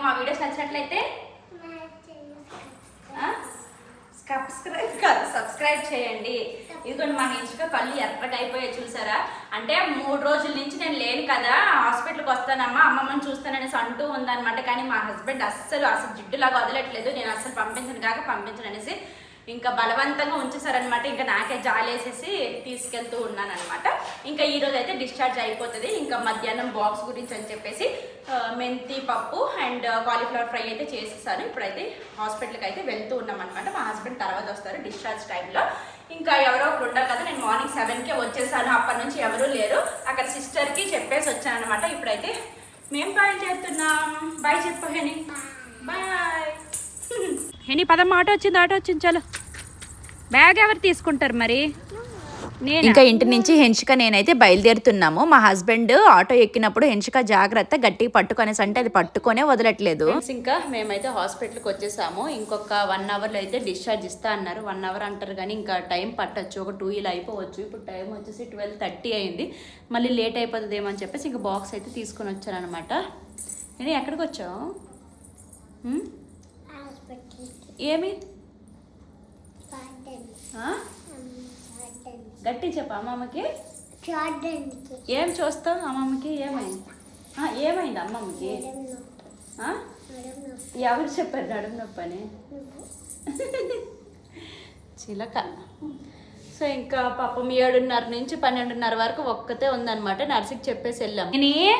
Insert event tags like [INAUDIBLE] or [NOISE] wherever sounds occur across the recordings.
మీకు మా వీడియోస్ నచ్చినట్లయితే సబ్స్క్రైబ్ కాదు సబ్స్క్రైబ్ చేయండి. ఇదిగోండి మా ఇంచుక కళ్ళు ఎర్రగా అయిపోయాయి చూసారా? అంటే మూడు రోజుల నుంచి నేను లేను కదా హాస్పిటల్కి వస్తానమ్మా అమ్మమ్మని చూస్తాననేసి అంటూ ఉందనమాట కానీ మా హస్బెండ్ అస్సలు అసలు జిడ్డులాగా వదలట్లేదు. నేను అస్సలు పంపించను కాక పంపించను అనేసి ఇంకా బలవంతంగా ఉంచేసారనమాట ఇంకా నాకే జాలేసేసి తీసుకెళ్తూ ఉన్నాను అనమాట ఇంకా ఈ రోజు అయితే డిశ్చార్జ్ అయిపోతుంది. ఇంకా మధ్యాహ్నం బాక్స్ గురించి అని చెప్పేసి మెంతి పప్పు అండ్ కాలీఫ్లవర్ ఫ్రై అయితే చేసేసాను. ఇప్పుడైతే హాస్పిటల్కి అయితే వెళ్తూ ఉన్నాం అనమాట మా హస్బెండ్ తర్వాత వస్తారు డిశ్చార్జ్ టైంలో ఇంకా ఎవరో ఒకరు ఉండరు కదా నేను మార్నింగ్ సెవెన్కే వచ్చేసాను. అప్పటి నుంచి ఎవరూ లేరు. అక్కడ సిస్టర్కి చెప్పేసి వచ్చాను అనమాట ఇప్పుడైతే మేము బయలుదేరుతున్నాం బాయ్ చెప్పు హెని. బాయ్ [LAUGHS] హెని పదమ్మ ఆటో వచ్చింది ఆటో వచ్చింది చలో. బ్యాగ్ ఎవరు తీసుకుంటారు మరి? నేను? ఇంకా ఇంటి నుంచి హెన్షిక నేనైతే బయలుదేరుతున్నాము. మా హస్బెండ్ ఆటో ఎక్కినప్పుడు హెన్షిక జాగ్రత్త గట్టిగా పట్టుకొనేసి అంటే అది పట్టుకొనే వదలట్లేదు. ఇంకా మేమైతే హాస్పిటల్కి వచ్చేసాము. ఇంకొక వన్ అవర్లో అయితే డిశ్చార్జ్ ఇస్తా అన్నారు. వన్ అవర్ అంటారు కానీ ఇంకా టైం పట్టొచ్చు. ఒక టూ ఇలా అయిపోవచ్చు. ఇప్పుడు టైం వచ్చేసి ట్వెల్వ్ థర్టీ అయింది. మళ్ళీ లేట్ అయిపోతుందేమో అని చెప్పేసి ఇంకా బాక్స్ అయితే తీసుకొని వచ్చానమాట నేను ఎక్కడికి వచ్చావు? ఏమి? గట్టి చెప్పు అమ్మమ్మకి. ఏం చూస్తావు అమ్మమ్మకి? ఏమైంది? ఏమైంది అమ్మమ్మకి? ఎవరు చెప్పారు నడుము నొప్పి అని చిలక. సో ఇంకా పాపం ఏడున్నర నుంచి పన్నెండున్నర వరకు ఒక్కతే ఉందన్నమాట. నర్సుకి చెప్పేసి వెళ్ళాం. నేను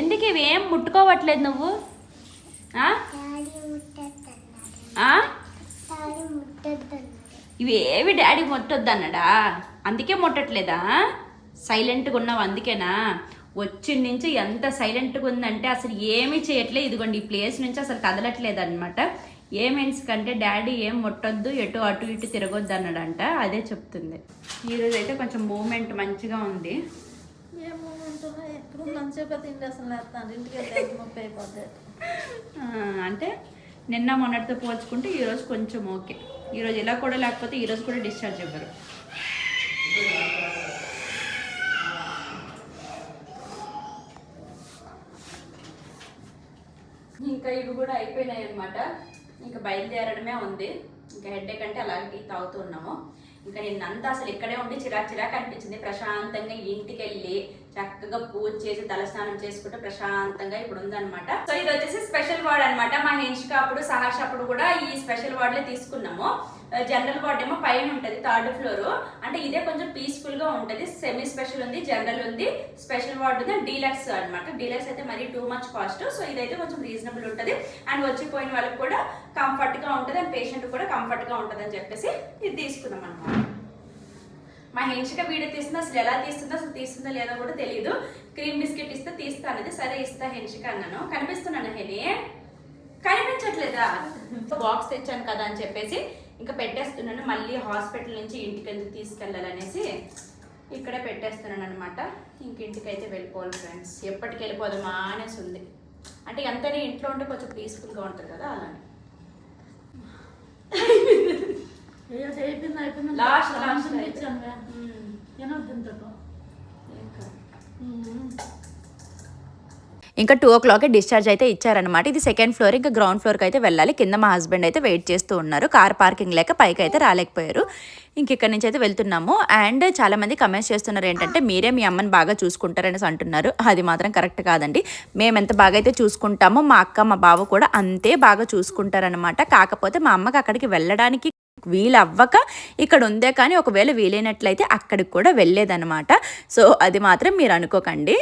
ఎందుకు ఇవి ఏం ముట్టుకోవట్లేదు నువ్వు? ఇవి ఏవి డాడీ ముట్టొద్దు అన్నాడా అందుకే ముట్టట్లేదా? సైలెంట్గా ఉన్నావు అందుకేనా? వచ్చిన నుంచి ఎంత సైలెంట్గా ఉందంటే అసలు ఏమీ చేయట్లేదు ఇదిగోండి ఈ ప్లేస్ నుంచి అసలు కదలట్లేదు అనమాట ఏమేన్స్ కంటే డాడీ ఏం ముట్టొద్దు ఎటు అటు ఇటు తిరగొద్దు అన్నాడంట అదే చెప్తుంది. ఈరోజు అయితే కొంచెం మూమెంట్ మంచిగా ఉంది. అంటే నిన్న మొన్నటితో పోల్చుకుంటే ఈరోజు కొంచెం ఓకే. ఈరోజు ఇలా కూడా లేకపోతే ఈరోజు కూడా డిశ్చార్జ్ ఇవ్వరు. ఇంకా ఇవి కూడా అయిపోయినాయి అనమాట ఇంకా బయలుదేరడమే ఉంది. ఇంకా హెడ్ అంటే అలాగే తాగుతున్నాము తాగుతూ ఉన్నాము. ఇంకా నిన్నంతా అసలు ఇక్కడే ఉండి చిరాకు చిరాకు అనిపించింది. ప్రశాంతంగా ఇంటికి వెళ్ళి చక్కగా పూజ చేసి తలస్నానం చేసుకుంటే ప్రశాంతంగా ఇప్పుడు ఉందన్నమాట. సో ఇది వచ్చేసి స్పెషల్ వార్డ్ అనమాట మా హెంచిక అప్పుడు సహాష అప్పుడు కూడా ఈ స్పెషల్ వార్డ్లే తీసుకున్నాము. జనరల్ వార్డ్ ఏమో పైన ఉంటుంది థర్డ్ ఫ్లోర్ అంటే ఇదే కొంచెం పీస్ఫుల్గా ఉంటుంది సెమీ స్పెషల్ ఉంది జనరల్ ఉంది స్పెషల్ వార్డ్ ఉంది డీలక్స్ అనమాట డీలక్స్ అయితే మరీ టూ మచ్ కాస్ట్ సో ఇదైతే కొంచెం రీజనబుల్ ఉంటుంది. అండ్ వచ్చిపోయిన వాళ్ళకి కూడా కంఫర్ట్గా ఉంటుంది అండ్ పేషెంట్ కూడా కంఫర్ట్గా ఉంటుంది అని చెప్పేసి ఇది తీసుకుందాం అనమాట మా హెన్షిక వీడియో తీస్తుందో అసలు ఎలా తీస్తుందో అసలు తీస్తుందో లేదో కూడా తెలియదు క్రీమ్ బిస్కెట్ ఇస్తే తీస్తా అనేది సరే ఇస్తా హెన్షిక అన్నాను. కనిపిస్తున్నాను హెని? కనిపించట్లేదా? [LAUGHS] బాక్స్ తెచ్చాను కదా అని చెప్పేసి ఇంకా పెట్టేస్తున్నాను. మళ్ళీ హాస్పిటల్ నుంచి ఇంటికి ఎందుకు తీసుకెళ్ళాలనేసి ఇక్కడే పెట్టేస్తున్నాను అనమాట ఇంక ఇంటికి అయితే వెళ్ళిపోవాలి ఫ్రెండ్స్. ఎప్పటికి వెళ్ళిపోదామా అనేసి ఉంది. అంటే ఎంతనే ఇంట్లో ఉంటే కొంచెం పీస్ఫుల్గా ఉంటుంది కదా అలానే. అయిపోయింది అయిపోయింది Last, last ఇచ్చాను మ్మ్. ఏనొద్దు ఏం కాదు. ఇంకా టూ ఓ క్లాక్ డిశ్చార్జ్ అయితే ఇచ్చారనమాట ఇది సెకండ్ ఫ్లోర్ ఇంకా గ్రౌండ్ ఫ్లోర్కి అయితే వెళ్ళాలి. కింద మా హస్బెండ్ అయితే వెయిట్ చేస్తూ ఉన్నారు. కార్ పార్కింగ్ లేక పైకి అయితే రాలేకపోయారు. ఇంక ఇక్కడ నుంచి అయితే వెళ్తున్నాము. అండ్ చాలా మంది కమెంట్స్ చేస్తున్నారు ఏంటంటే మీరే మీ అమ్మని బాగా చూసుకుంటారనేసి అంటున్నారు. అది మాత్రం కరెక్ట్ కాదండి. మేము ఎంత బాగా అయితే చూసుకుంటామో మా అక్క మా బావ కూడా అంతే బాగా చూసుకుంటారనమాట కాకపోతే మా అమ్మకి అక్కడికి వెళ్ళడానికి వీలు అవ్వక ఇక్కడ ఉందే కానీ ఒకవేళ వీలైనట్లయితే అక్కడికి కూడా వెళ్ళేదనమాట సో అది మాత్రం మీరు అనుకోకండి.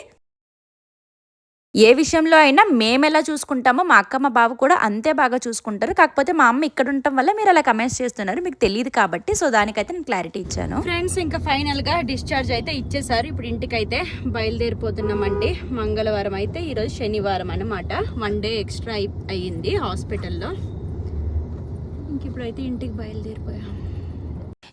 ఏ విషయంలో అయినా మేము ఎలా చూసుకుంటామో మా అక్క మా బావ కూడా అంతే బాగా చూసుకుంటారు. కాకపోతే మా అమ్మ ఇక్కడ ఉండటం వల్ల మీరు అలా కమెంట్స్ చేస్తున్నారు. మీకు తెలియదు కాబట్టి సో దానికైతే నేను క్లారిటీ ఇచ్చాను. ఫ్రెండ్స్ ఇంకా ఫైనల్గా డిశ్చార్జ్ అయితే ఇచ్చేసారు ఇప్పుడు ఇంటికి అయితే బయలుదేరిపోతున్నామండి. మంగళవారం అయితే ఈరోజు శనివారం అనమాట వన్ డే ఎక్స్ట్రా అయ్యింది హాస్పిటల్లో. ఇంక ఇప్పుడైతే ఇంటికి బయలుదేరిపోయాం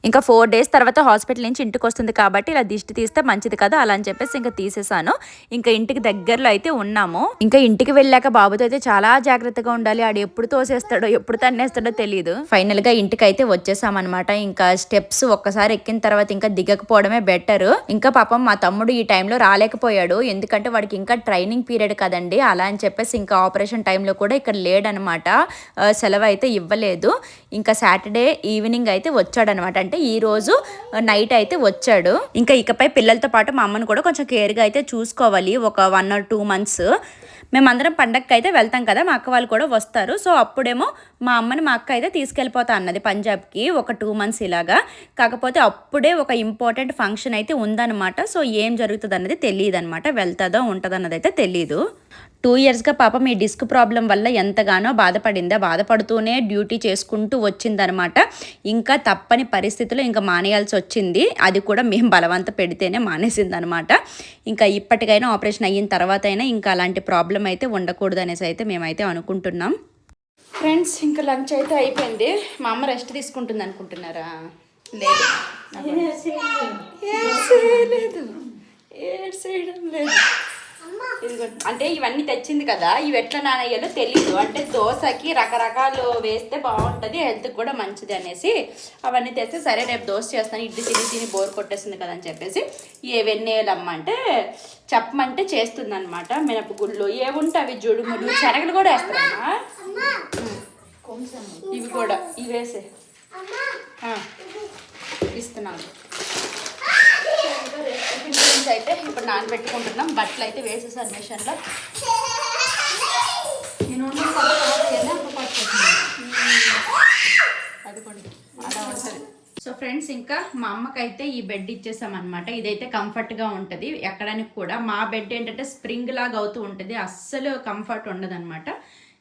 ఇంకా ఫోర్ డేస్ తర్వాత హాస్పిటల్ నుంచి ఇంటికి వస్తుంది కాబట్టి ఇలా దిష్టి తీస్తే మంచిది కదా అలా అని చెప్పేసి ఇంకా తీసేసాను. ఇంకా ఇంటికి దగ్గరలో అయితే ఉన్నాము. ఇంకా ఇంటికి వెళ్ళాక బాబుతో అయితే చాలా జాగ్రత్తగా ఉండాలి. ఆడు ఎప్పుడు తోసేస్తాడో ఎప్పుడు తన్నేస్తాడో తెలియదు ఫైనల్గా ఇంటికి అయితే వచ్చేసామన్నమాట. ఇంకా స్టెప్స్ ఒక్కసారి ఎక్కిన తర్వాత ఇంకా దిగకపోవడమే బెటర్. ఇంకా పాపం మా తమ్ముడు ఈ టైంలో రాలేకపోయాడు. ఎందుకంటే వాడికి ఇంకా ట్రైనింగ్ పీరియడ్ కదండి. అలా అని చెప్పేసి ఇంకా ఆపరేషన్ టైంలో కూడా ఇక్కడ లేడనమాట సెలవు అయితే ఇవ్వలేదు. ఇంకా సాటర్డే ఈవినింగ్ అయితే వచ్చాడనమాట అంటే ఈ రోజు నైట్ అయితే వచ్చాడు. ఇంకా ఇకపై పిల్లలతో పాటు మా అమ్మని కూడా కొంచెం కేర్గా అయితే చూసుకోవాలి. ఒక వన్ ఆర్ టూ మంత్స్ మేమందరం పండగకి అయితే వెళ్తాం కదా మా అక్క వాళ్ళు కూడా వస్తారు. సో అప్పుడేమో మా అమ్మని మా అక్క అయితే తీసుకెళ్ళిపోతా అన్నది పంజాబ్కి ఒక టూ మంత్స్ ఇలాగా. కాకపోతే అప్పుడే ఒక ఇంపార్టెంట్ ఫంక్షన్ అయితే ఉందన్నమాట. సో ఏం జరుగుతుంది అన్నది తెలియదు అనమాట వెళ్తుందో ఉంటుందో అన్నది అయితే తెలియదు టూ ఇయర్స్గా పాప మీ డిస్క్ ప్రాబ్లం వల్ల ఎంతగానో బాధపడిందా బాధపడుతూనే డ్యూటీ చేసుకుంటూ వచ్చిందనమాట. ఇంకా తప్పని పరిస్థితిలో ఇంకా మానేయాల్సి వచ్చింది. అది కూడా మేము బలవంత పెడితేనే మానేసింది అనమాట ఇంకా ఇప్పటికైనా ఆపరేషన్ అయిన తర్వాత అయినా ఇంకా అలాంటి ప్రాబ్లం అయితే ఉండకూడదు అనేసి అయితే మేమైతే అనుకుంటున్నాం. ఫ్రెండ్స్ ఇంకా లంచ్ అయితే అయిపోయింది. మా అమ్మ రెస్ట్ తీసుకుంటుంది అనుకుంటున్నారా? లేదు. ఏడ్ చేయలేదు ఏడ్ చేయడం లేదు. అంటే ఇవన్నీ తెచ్చింది కదా ఇవి ఎట్లా నానయ్యాలో తెలీదు. అంటే దోశకి రకరకాలు వేస్తే బాగుంటుంది హెల్త్కి కూడా మంచిది అనేసి అవన్నీ తెస్తే సరే రేపు దోశ చేస్తాను ఇడ్లీ తిని తిని బోర్ కొట్టేస్తుంది కదా అని చెప్పేసి ఏవన్నీ వేయాలమ్మంటే చెప్పమంటే చేస్తుంది అనమాట మినపగుళ్ళు ఏముంటే అవి జుడుములు శనగలు కూడా వేస్తారమ్మా ఇవి కూడా ఇవి వేసే. ఆ, ఇస్తున్నాను. టిఫిన్ అయితే ఇప్పుడు నానబెట్టుకుంటున్నాం. బట్టలు అయితే వేసేసాను మిషన్లో. నేను అదిగోండి అలా ఉంటుంది. సో ఫ్రెండ్స్ ఇంకా మా అమ్మకైతే ఈ బెడ్ ఇచ్చేసామన్నమాట. ఇదైతే కంఫర్ట్గా ఉంటుంది. ఎక్కడానికి కూడా మా బెడ్ ఏంటంటే స్ప్రింగ్ లాగా అవుతూ ఉంటుంది. అస్సలు కంఫర్ట్ ఉండదు అనమాట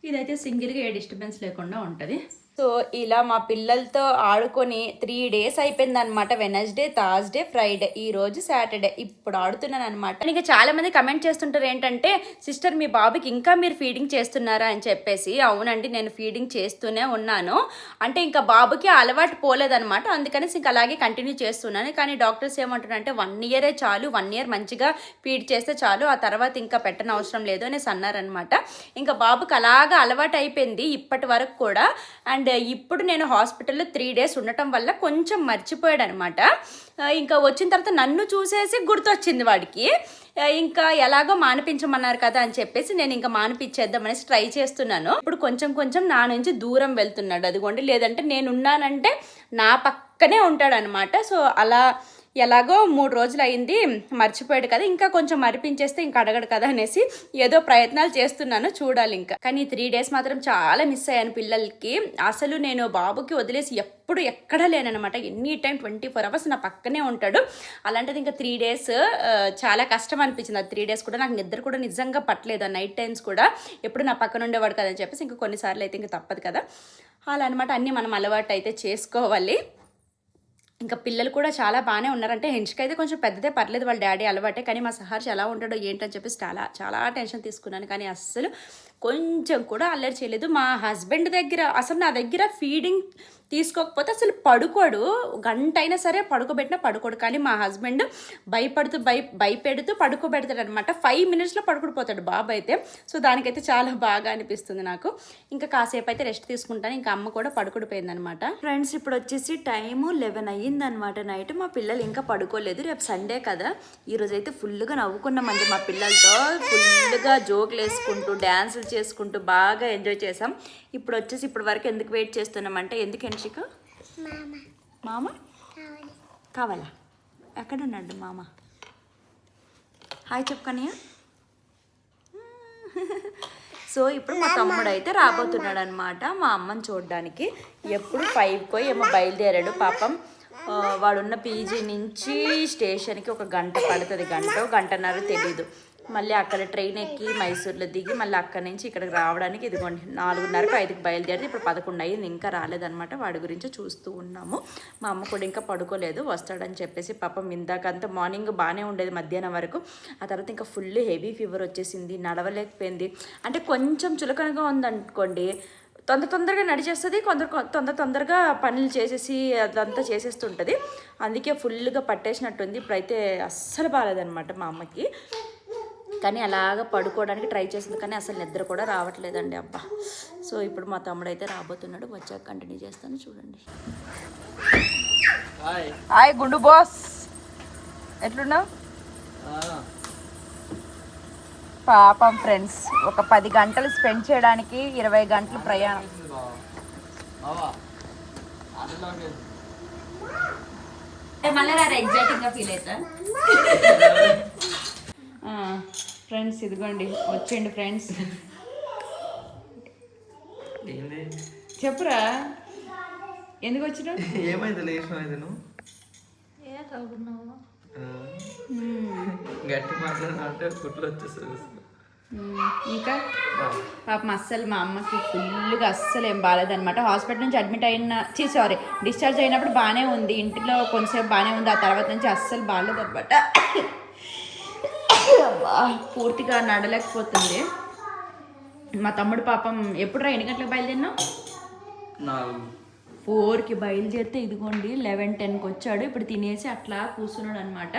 ఇదైతే సింగిల్గా ఏ డిస్టర్బెన్స్ లేకుండా ఉంటుంది. సో ఇలా మా పిల్లలతో ఆడుకొని త్రీ డేస్ అయిపోయింది అనమాట వెనస్డే థర్స్డే ఫ్రైడే ఈ రోజు సాటర్డే ఇప్పుడు ఆడుతున్నాను అనమాట ఇంకా చాలా మంది కమెంట్ చేస్తుంటారు ఏంటంటే సిస్టర్ మీ బాబుకి ఇంకా మీరు ఫీడింగ్ చేస్తున్నారా? అని చెప్పేసి. అవునండి నేను ఫీడింగ్ చేస్తూనే ఉన్నాను. అంటే ఇంకా బాబుకి అలవాటు పోలేదనమాట అందుకనేసి ఇంకా అలాగే కంటిన్యూ చేస్తున్నాను. కానీ డాక్టర్స్ ఏమంటున్నారంటే వన్ ఇయరే చాలు వన్ ఇయర్ మంచిగా ఫీడ్ చేస్తే చాలు ఆ తర్వాత ఇంకా పెట్టనవసరం అవసరం లేదు అనేసి అన్నారనమాట ఇంకా బాబుకి అలాగా అలవాటు అయిపోయింది ఇప్పటి వరకు కూడా. అండ్ ఇప్పుడు నేను హాస్పిటల్లో త్రీ డేస్ ఉండటం వల్ల కొంచెం మర్చిపోయాడు అనమాట ఇంకా వచ్చిన తర్వాత నన్ను చూసేసి గుర్తొచ్చింది వాడికి. ఇంకా ఎలాగో మానిపించమన్నారు కదా అని చెప్పేసి నేను ఇంకా మానిపించేద్దామనేసి ట్రై చేస్తున్నాను. ఇప్పుడు కొంచెం కొంచెం నా నుంచి దూరం వెళ్తున్నాడు అదిగోండి. లేదంటే నేను ఉన్నానంటే నా పక్కనే ఉంటాడనమాట. సో అలా ఎలాగో మూడు రోజులు అయింది మర్చిపోయాడు కదా ఇంకా కొంచెం మరిపించేస్తే ఇంకా అడగడు కదా అనేసి ఏదో ప్రయత్నాలు చేస్తున్నాను చూడాలి ఇంకా. కానీ త్రీ డేస్ మాత్రం చాలా మిస్ అయ్యాను పిల్లలకి. అసలు నేను బాబుకి వదిలేసి ఎప్పుడు ఎక్కడా లేననమాట any time twenty four hours నా పక్కనే ఉంటాడు. అలాంటిది ఇంకా త్రీ డేస్ చాలా కష్టం అనిపించింది. ఆ త్రీ డేస్ కూడా నాకు నిద్ర కూడా నిజంగా పట్టలేదు. ఆ నైట్ టైమ్స్ కూడా ఎప్పుడు నా పక్కన ఉండేవాడు కదని చెప్పేసి ఇంకా కొన్నిసార్లు అయితే ఇంకా తప్పదు కదా. అలా అనమాట అన్నీ మనం అలవాటు అయితే చేసుకోవాలి. ఇంకా పిల్లలు కూడా చాలా బాగానే ఉన్నారంటే హెంచ్కి అయితే కొంచెం పెద్దదే పర్లేదు వాళ్ళ డాడీ అలవాటే కానీ మా సహార్స్ ఎలా ఉంటాడో ఏంటని చెప్పేసి చాలా చాలా టెన్షన్ తీసుకున్నాను. కానీ అస్సలు కొంచెం కూడా అల్లరి చేయలేదు. మా హస్బెండ్ దగ్గర అసలు నా దగ్గర ఫీడింగ్ తీసుకోకపోతే అసలు పడుకోడు. గంట అయినా సరే పడుకోబెట్టినా పడుకోడు. కానీ మా హస్బెండ్ భయపడుతూ భయ భయపెడుతూ పడుకోబెడతాడు అనమాట ఫైవ్ మినిట్స్లో పడుకుడిపోతాడు బాబు అయితే సో దానికైతే చాలా బాగా అనిపిస్తుంది నాకు. ఇంకా కాసేపు అయితే రెస్ట్ తీసుకుంటాను. ఇంకా అమ్మ కూడా పడుకుడిపోయిందనమాట. ఫ్రెండ్స్ ఇప్పుడు వచ్చేసి టైము లెవెన్ అయ్యింది అనమాట నైట్. మా పిల్లలు ఇంకా పడుకోలేదు. రేపు సండే కదా. ఈరోజు అయితే ఫుల్గా నవ్వుకున్నామండి మా పిల్లలతో. ఫుల్గా జోకులు వేసుకుంటూ డ్యాన్సులు చేసుకుంటూ బాగా ఎంజాయ్ చేసాం ఇప్పుడు వచ్చేసి ఇప్పుడు వరకు ఎందుకు వెయిట్ చేస్తున్నామంటే ఎందుకు ఎంచిక మామ. కావాలా. ఎక్కడున్నాడు మామ? హాయ్ చెప్పు కన్నయ్య సో ఇప్పుడు మా తమ్ముడు అయితే రాబోతున్నాడు అనమాట మా అమ్మని చూడడానికి. ఎప్పుడు ఫైవ్కో ఏమో బయలుదేరాడు. పాపం వాడున్న పీజీ నుంచి స్టేషన్కి ఒక గంట పడుతుంది. గంట గంటన్నర తెలీదు. మళ్ళీ అక్కడ ట్రైన్ ఎక్కి మైసూర్లో దిగి మళ్ళీ అక్కడి నుంచి ఇక్కడికి రావడానికి ఇదిగోండి నాలుగున్నరకు ఐదుకి బయలుదేరి ఇప్పుడు పదకొండు అయ్యింది ఇంకా రాలేదనమాట వాడి గురించి చూస్తూ ఉన్నాము. మా అమ్మ కూడా ఇంకా పడుకోలేదు. వస్తాడని చెప్పేసి పాపం ఇందాకంతా మార్నింగ్ బాగానే ఉండేది మధ్యాహ్నం వరకు. ఆ తర్వాత ఇంకా ఫుల్ హెవీ ఫీవర్ వచ్చేసింది. నడవలేకపోయింది. అంటే కొంచెం చులకనగా ఉందనుకోండి తొందర తొందరగా నడిచేస్తుంది కొందరు తొందర తొందరగా పనులు చేసేసి అదంతా చేసేస్తుంటుంది. అందుకే ఫుల్గా పట్టేసినట్టుంది. ఇప్పుడైతే అస్సలు బాగాలేదనమాట మా అమ్మకి. కానీ అలాగ పడుకోవడానికి ట్రై చేసింది కానీ అసలు నిద్ర కూడా రావట్లేదండి అబ్బా. సో ఇప్పుడు మా తమ్ముడు అయితే రాబోతున్నాడు. వచ్చాక కంటిన్యూ చేస్తాను. చూడండి. హాయ్ హాయ్ గుండు బాస్. ఎట్లున్నావు? పాపం ఫ్రెండ్స్ ఒక పది గంటలు స్పెండ్ చేయడానికి ఇరవై గంటలు ప్రయాణం. మళ్ళీ ఎగ్జైటింగ్గా ఫీల్ అవుతా. [LAUGHS] ఫ్రెండ్స్ ఇదిగోండి వచ్చేయండి ఫ్రెండ్స్. ఏంది? చెప్పురా ఎందుకు వచ్చినావు? ఏమైంది ఆ, గట్టి కుట్లు వచ్చేస్తుంది. ఇంకా? పాపం అస్సలు మా అమ్మకి ఫుల్గా అస్సలు ఏం బాగాలేదనమాట హాస్పిటల్ నుంచి అడ్మిట్ అయిన చీ సారీ డిశ్చార్జ్ అయినప్పుడు బాగానే ఉంది. ఇంటిలో కొంతసేపు బాగానే ఉంది. ఆ తర్వాత నుంచి అస్సలు బాగాలేదనమాట అబ్బా, పూర్తిగా నడలేకపోతుంది. మా తమ్ముడు పాపం ఎప్పుడు రా ఎన్ని గంటలకు బయలుదేరినావు? నా ఫోర్కి బయలుదేరితే ఇదిగోండి లెవెన్ టెన్కి వచ్చాడు. ఇప్పుడు తినేసి అట్లా కూర్చున్నాడు అనమాట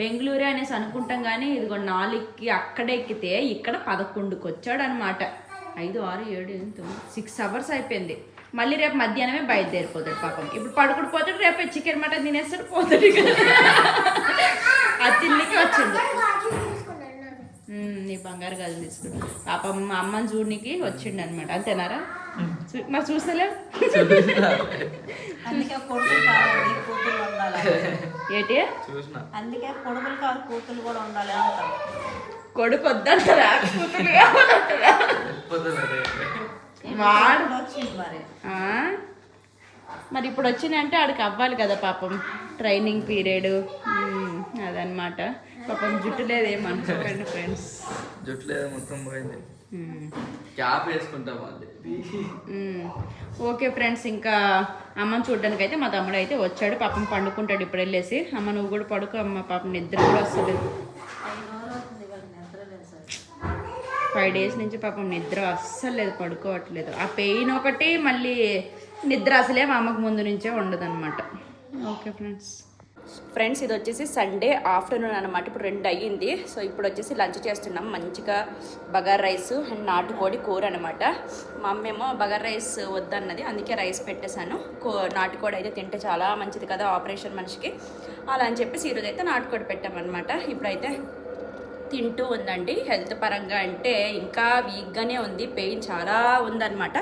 బెంగళూరు అనేసి అనుకుంటాం కానీ ఇదిగోండి నాలుగుకి అక్కడే ఎక్కితే ఇక్కడ పదకొండుకి వచ్చాడు అనమాట ఐదు ఆరు ఏడు తొమ్మిది సిక్స్ అవర్స్ అయిపోయింది. మళ్ళీ రేపు మధ్యాహ్నమే బయలుదేరిపోతాడు పాపం. ఇప్పుడు పడుకుడు పోతాడు రేపు చికెన్ మటన్ తినేస్తాడు పోతాడు తిండికి వచ్చిండు. నీ బంగారు గది తీసుకుని పాపం మా అమ్మని చూడనికి వచ్చిండు అనమాట అంతేనారా చూ- మరి చూస్తలే? ఏంటి? చూసిన. అందుకే కొడుకులు కావాలి కూతురు కూడా ఉండాలి కొడుకు వద్దంటారా? కూతురు కావాలంటారా? వాడు? మరి. ఇప్పుడు వచ్చిందంటే ఆడికి అవ్వాలి కదా పాపం. Training period. అదనమాట పాపం జుట్టు లేదేమనుకోకండి ఫ్రెండ్స్. జుట్లు ఏదో మొత్తం పోయింది. క్యాప్ వేసుకుంటాం మళ్ళీ ఓకే ఫ్రెండ్స్ ఇంకా అమ్మని చూడడానికి అయితే మా తమ్ముడు అయితే వచ్చాడు. పాపం పండుకుంటాడు ఇప్పుడు వెళ్ళేసి. అమ్మ నువ్వు కూడా పడుకో అమ్మ పాపం నిద్ర కూడా వస్తుంది ఐదు రోజులు అవుతుంది ఇవాళ నిద్ర లేదు సార్ ఫైవ్ డేస్ నుంచి పాపం నిద్ర అస్సలు లేదు పడుకోవట్లేదు. ఆ పెయిన్ ఒకటి మళ్ళీ నిద్ర అసలే మా అమ్మకు ముందు నుంచే ఉండదు అనమాట ఓకే ఫ్రెండ్స్. ఫ్రెండ్స్ ఇది వచ్చేసి సండే ఆఫ్టర్నూన్ అనమాట ఇప్పుడు రెండు అయ్యింది. సో ఇప్పుడు వచ్చేసి లంచ్ చేస్తున్నాం. మంచిగా బగార్ రైస్ అండ్ నాటుకోడి కూర అనమాట మా అమ్మేమో బగార్ రైస్ వద్దన్నది. అందుకే రైస్ పెట్టేశాను. కో నాటుకోడి అయితే తింటే చాలా మంచిది కదా ఆపరేషన్ మనిషికి. అలా అని చెప్పేసి ఈరోజు అయితే నాటుకోడి పెట్టామన్నమాట. ఇప్పుడైతే తింటూ ఉందండి. హెల్త్ పరంగా అంటే ఇంకా వీక్గానే ఉంది. పెయిన్ చాలా ఉందన్నమాట.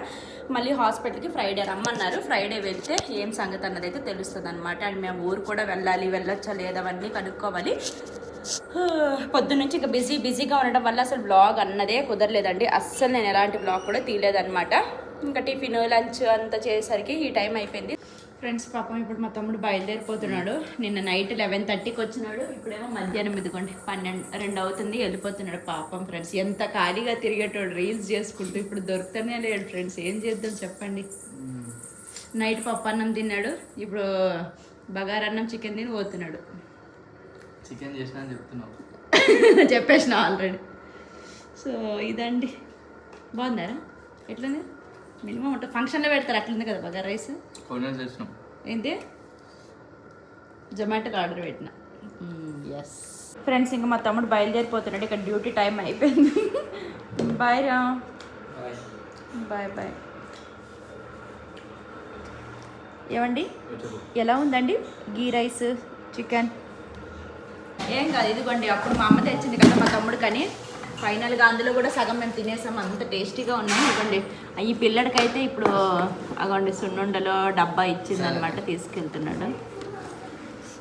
మళ్ళీ హాస్పిటల్కి ఫ్రైడే రమ్మన్నారు. ఫ్రైడే వెళ్తే ఏం సంగతి అన్నది అయితే తెలుస్తుంది అనమాట అండ్ మేము ఊరు కూడా వెళ్ళాలి వెళ్ళొచ్చా లేదా అవన్నీ కనుక్కోవాలి. [SIGHS] పొద్దున్నుంచి ఇంకా బిజీ బిజీగా ఉండడం వల్ల అసలు బ్లాగ్ అన్నదే కుదరలేదండి. అస్సలు నేను ఎలాంటి బ్లాగ్ కూడా తీయలేదన్నమాట. ఇంకా టిఫిన్ లంచ్ అంతా చేసేసరికి ఈ టైం అయిపోయింది. ఫ్రెండ్స్ పాపం ఇప్పుడు మా తమ్ముడు బయలుదేరిపోతున్నాడు. నిన్న నైట్ లెవెన్ థర్టీకి వచ్చినాడు. ఇప్పుడేమో మధ్యాహ్నం ఇదిగోండి పన్నెండు రెండు అవుతుంది వెళ్ళిపోతున్నాడు పాపం ఫ్రెండ్స్. ఎంత ఖాళీగా తిరిగేటోడు రీల్స్ చేసుకుంటూ ఇప్పుడు దొరుకుతూనే లేడు ఫ్రెండ్స్. ఏం చేద్దాం చెప్పండి. నైట్ పప్పు అన్నం తిన్నాడు. ఇప్పుడు బగారన్నం చికెన్ తిని పోతున్నాడు. చికెన్ చేసిన చెప్తున్నావు. [LAUGHS] చెప్పేసిన ఆల్రెడీ. సో ఇదండి. బాగుందారా ఎట్లుంది? మినిమం ఉంటుంది ఫంక్షన్లో పెడతారు అట్లుంది కదా బగారా రైస్? ఏంటి? జొమాటోలో ఆర్డర్ పెట్టిన. ఎస్ ఫ్రెండ్స్ ఇంకా మా తమ్ముడు బయలుదేరిపోతున్నాడు ఇక్కడ డ్యూటీ టైం అయిపోయింది. బాయ్ రా. బాయ్ బాయ్ ఏమండి? ఎలా ఉందండి? Ghee rice chicken? ఏం కాదు ఇదిగోండి అప్పుడు మా అమ్మ తెచ్చింది కదా మా తమ్ముడు కానీ. ఫైనల్గా అందులో కూడా సగం మేము తినేసాం. అంత టేస్టీగా ఉన్నాయి ఇదిగోండి ఈ పిల్లడికైతే ఇప్పుడు అగోండి సున్నుండలో డబ్బా ఇచ్చింది అనమాట తీసుకెళ్తున్నాడు.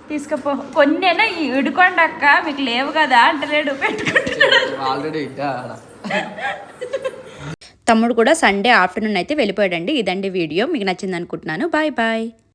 తీసుకపో. కొన్నేనా? ఇడుకోండి అక్క. మీకు లేవు కదా అంటలేడు. పెట్టుకుంటున్నాడు. ఆల్రెడీ ఇట్టా ఆడ. తమ్ముడు కూడా సండే ఆఫ్టర్నూన్ అయితే వెళ్ళిపోయాడండి. ఇదండి వీడియో. మీకు నచ్చింది అనుకుంటున్నాను. Bye bye.